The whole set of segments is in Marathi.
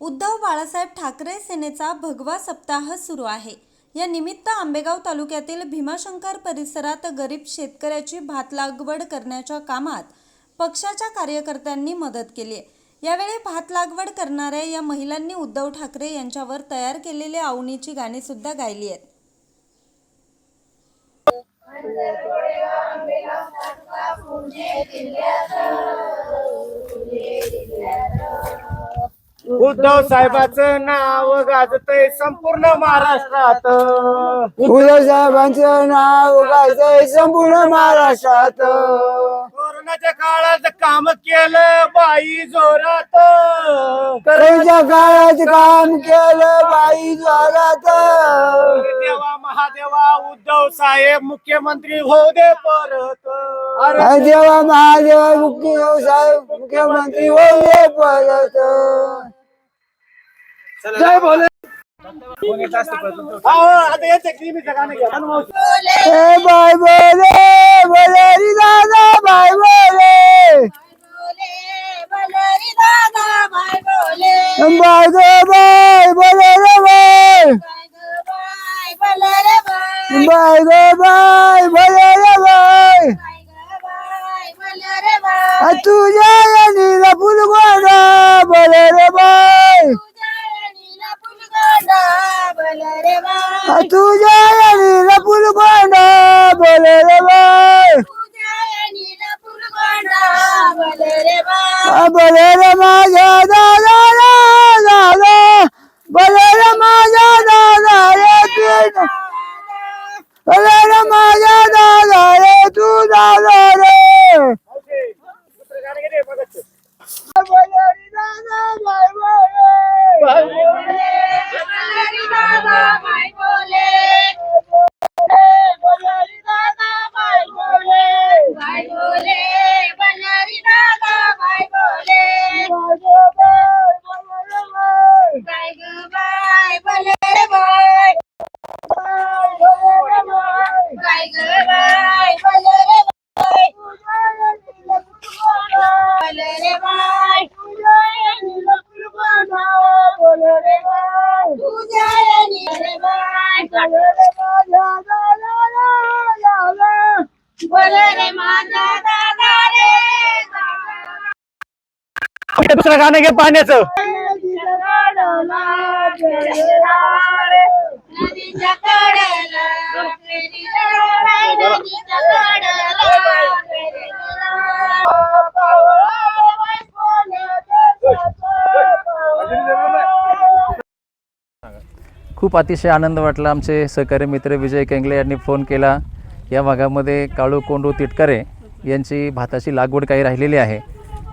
उद्धव बाळासाहेब ठाकरे सेनेचा भगवा सप्ताह सुरू आहे. या निमित्त आंबेगाव तालुक्यातील भीमाशंकर परिसरात गरीब शेतकऱ्याची भात लागवड करण्याच्या कामात पक्षाच्या कार्यकर्त्यांनी मदत केली आहे. यावेळी भात लागवड करणाऱ्या या महिलांनी उद्धव ठाकरे यांच्यावर तयार केलेली आवणीची गाणी सुद्धा गायली आहेत. उद्धव साहेबाचं नाव गाजतय संपूर्ण महाराष्ट्रात. उद्धव साहेबांचं नाव गायचंय संपूर्ण महाराष्ट्रात. कोरोनाच्या काळात काम केलं बाई जोरात. त्यांच्या काळात काम केलं बाई जोरात. देवा महादेवा उद्धव साहेब मुख्यमंत्री होऊ दे परत. अरे देवा महादेवा मुख्य साहेब मुख्यमंत्री होते परत. जय बोले हो, आता याचं क्रीमीचं गाणं घ्या. ए बाय बोले बाय गो बाय बोले रे बाय आ तुझ्या या नीला फुलगोडा बोले रे बाय आ तुझ्या या नीला फुलगोडा बोले रे बाय आ बोले रे माझ्या दादा रे दादा दुसरं गाणं घे पाण्याचं. खूप अतिशय आनंद वाटला आमचे सहकारी मित्र विजय केंगले यांनी फोन केला. या भागामध्ये काळू कोंडू तिटकरे यांची भाताची लागवड काही राहिलेली आहे.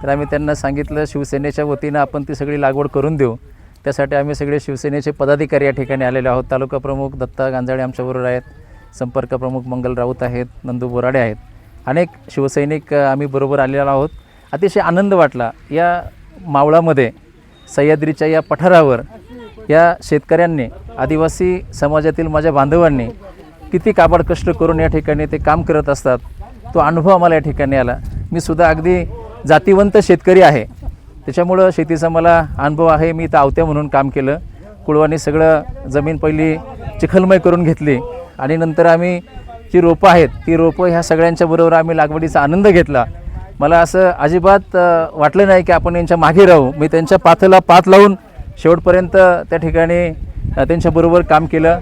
तर आम्ही त्यांना सांगितलं शिवसेनेच्या वतीनं आपण ती सगळी लागवड करून देऊ. त्यासाठी आम्ही सगळे शिवसेनेचे पदाधिकारी या ठिकाणी आलेले आहोत. तालुका प्रमुख दत्ता गांजाळे आमच्याबरोबर आहेत. संपर्क प्रमुख मंगल राऊत आहेत. नंदू बोराडे आहेत. अनेक शिवसैनिक आम्ही बरोबर आलेलो आहोत. अतिशय आनंद वाटला. या मावळामध्ये सह्याद्रीच्या या पठारावर या शेतकऱ्यांनी आदिवासी समाजातील माझ्या बांधवांनी किती काबाड कष्ट करून या ठिकाणी ते काम करत असतात तो अनुभव आम्हाला या ठिकाणी आला. मी सुद्धा अगदी जातीवंत शेतकरी आहे. त्याच्यामुळं शेतीचा मला अनुभव आहे. मी इथं आवत्या म्हणून काम केलं. कुळवानी सगळं जमीन पहिली चिखलमय करून घेतली आणि नंतर आम्ही जी रोपं आहेत ती रोपं ह्या सगळ्यांच्या बरोबर आम्ही लागवडीचा आनंद घेतला. मला असं अजिबात वाटलं नाही की आपण यांच्या मागे राहू. मी त्यांच्या पाथला पाथ लावून शेवटपर्यंत त्या ठिकाणी त्यांच्याबरोबर काम केलं.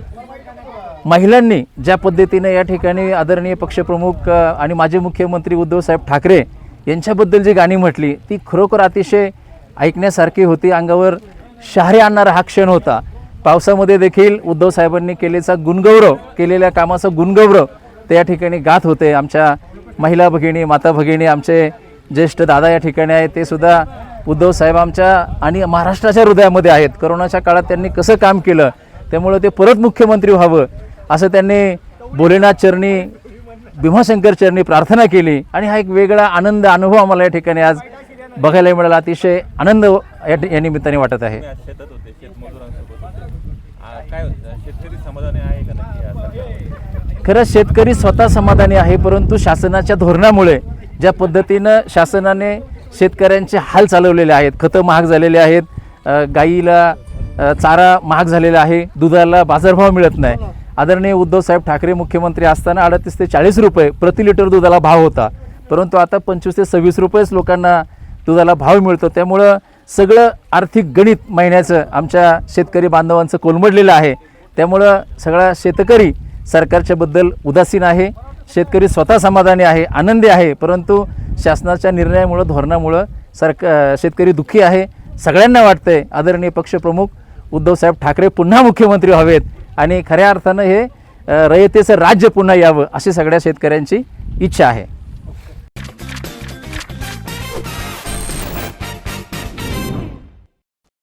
महिलांनी ज्या पद्धतीने या ठिकाणी आदरणीय पक्षप्रमुख आणि माजी मुख्यमंत्री उद्धवसाहेब ठाकरे यांच्याबद्दल जी गाणी म्हटली ती खरोखर अतिशय ऐकण्यासारखी होती. अंगावर शहारे आणणारा हा क्षण होता. पावसामध्ये देखील उद्धव साहेबांनी केलेचा गुणगौरव केलेल्या कामाचा गुणगौरव ते या ठिकाणी गात होते. आमच्या महिला भगिनी माता भगिनी आमचे ज्येष्ठ दादा या ठिकाणी आहेत ते सुद्धा उद्धव साहेब आमच्या आणि महाराष्ट्राच्या हृदयामध्ये आहेत. करोनाच्या काळात त्यांनी कसं काम केलं त्यामुळं ते परत मुख्यमंत्री व्हावं असं त्यांनी भोलेनाथ चरणी भीमाशंकर चरणी प्रार्थना केली. आणि हा एक वेगळा आनंद अनुभव आम्हाला या ठिकाणी आज बघायला मिळाला. अतिशय आनंद या निमित्ताने वाटत आहे. होतं शेतकरी स्वतः समाधानी आहे परंतु शासनाच्या धोरणामुळे ज्या पद्धतीनं शासनाने शेतकऱ्यांचे हाल चालवलेले आहेत खतं महाग झालेले आहेत गाईला चारा महाग झालेला आहे दुधाला बाजारभाव मिळत नाही आदरणीय उद्धवसाहेब ठाकरे मुख्यमंत्री असताना अडतीस ते चाळीस रुपये प्रति लिटर दुधाला भाव होता. परंतु आता पंचवीस ते सव्वीस रुपयेच लोकांना दुधाला भाव मिळतो. त्यामुळं सगळं आर्थिक गणित महिन्याचं आमच्या शेतकरी बांधवांचं कोलमडलेलं आहे. त्यामुळं सगळा शेतकरी सरकारच्याबद्दल उदासीन आहे. शेतकरी स्वतः समाधानी आहे आनंदी आहे. परंतु शासनाच्या निर्णयामुळं धोरणामुळं सरका शेतकरी दुःखी आहे. सगळ्यांना वाटतंय आदरणीय पक्षप्रमुख उद्धवसाहेब ठाकरे पुन्हा मुख्यमंत्री व्हावेत. आणि खऱ्या अर्थानं हे रयतेचं राज्य पुन्हा यावं अशी सगळ्या शेतकऱ्यांची इच्छा आहे.